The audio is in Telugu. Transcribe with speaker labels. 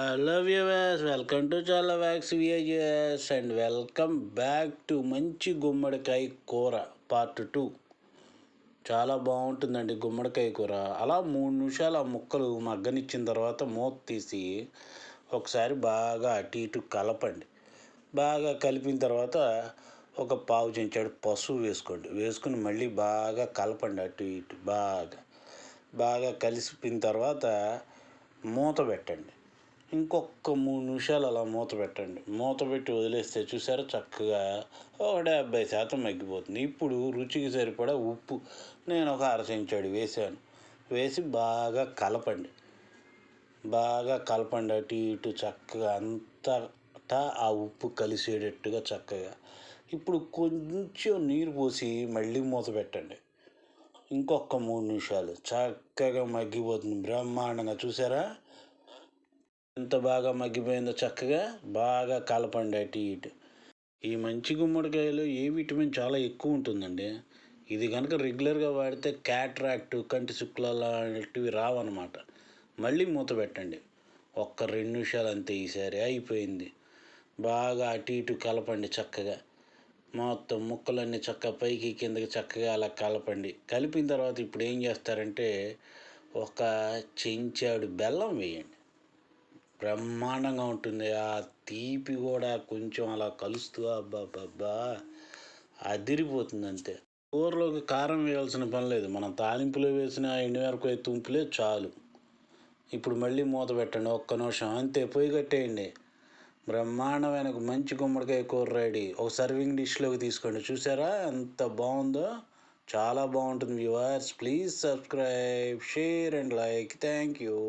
Speaker 1: హలో వ్యూవర్స్ వెల్కమ్ టు చాలా వ్యాక్స్ విఐఎస్ అండ్ వెల్కమ్ బ్యాక్ టు మంచి గుమ్మడికాయ కూర పార్ట్ టూ చాలా బాగుంటుందండి గుమ్మడికాయ కూర అలా మూడు నిమిషాలు ఆ ముక్కలు మగ్గనిచ్చిన తర్వాత మూత తీసి ఒకసారి బాగా అటు ఇటు కలపండి బాగా కలిపిన తర్వాత ఒక పావు చెంచాడు పసుపు వేసుకోండి వేసుకుని మళ్ళీ బాగా కలపండి అటు ఇటు బాగా బాగా కలిసిపోయిన తర్వాత మూత పెట్టండి ఇంకొక మూడు నిమిషాలు అలా మూత పెట్టండి. మూత పెట్టి వదిలేస్తే చూసారా చక్కగా ఒక డెబ్బై శాతం మగ్గిపోతుంది. ఇప్పుడు రుచికి సరిపడా ఉప్పు. నేను ఒక అర చెంచాడు వేసాను వేసి బాగా కలపండి. బాగా కలపండి అటు ఇటు చక్కగా అంతటా ఆ ఉప్పు కలిసేటట్టుగా చక్కగా. ఇప్పుడు కొంచెం నీరు పోసి మళ్ళీ మూత పెట్టండి. ఇంకొక మూడు నిమిషాలు. చక్కగా మగ్గిపోతుంది. బ్రహ్మాండంగా చూసారా? ఎంత బాగా మగ్గిపోయిందో చక్కగా బాగా కలపండి అటు ఇటు. ఈ మంచి గుమ్మడికాయలో ఏ విటమిన్ చాలా ఎక్కువ ఉంటుందండి? ఇది కనుక రెగ్యులర్గా వాడితే క్యాట్రాక్ట్ కంటి శుక్ల లాంటివి రావన్నమాట. మళ్ళీ మూత పెట్టండి. ఒక్క రెండు నిమిషాలు అంతే ఈసారి అయిపోయింది. బాగా అటు ఇటు కలపండి చక్కగా. మొత్తం ముక్కలన్నీ చక్కగా పైకి కిందకి చక్కగా అలా కలపండి. కలిపిన తర్వాత ఇప్పుడు ఏం చేస్తారంటే ఒక చెంచాడు బెల్లం వేయండి. బ్రహ్మాండంగా ఉంటుంది. ఆ తీపి కూడా కొంచెం అలా కలుస్తూ అబ్బాబ్బా అదిరిపోతుంది అంతే కూరలోకి కారం వేయాల్సిన పని లేదు. మనం తాలింపులో వేసిన ఎండుమిరపకాయ తుంపులే చాలు. ఇప్పుడు మళ్ళీ మూత పెట్టండి. ఒక్క నిమిషం. అంతే పొయ్యి కట్టేయండి. బ్రహ్మాండమైన మంచి గుమ్మడికాయ కూర రెడీ. ఒక సర్వింగ్ డిష్లోకి తీసుకోండి. చూసారా? ఎంత బాగుందో. చాలా బాగుంటుంది viewers. Please subscribe share and like. Thank you.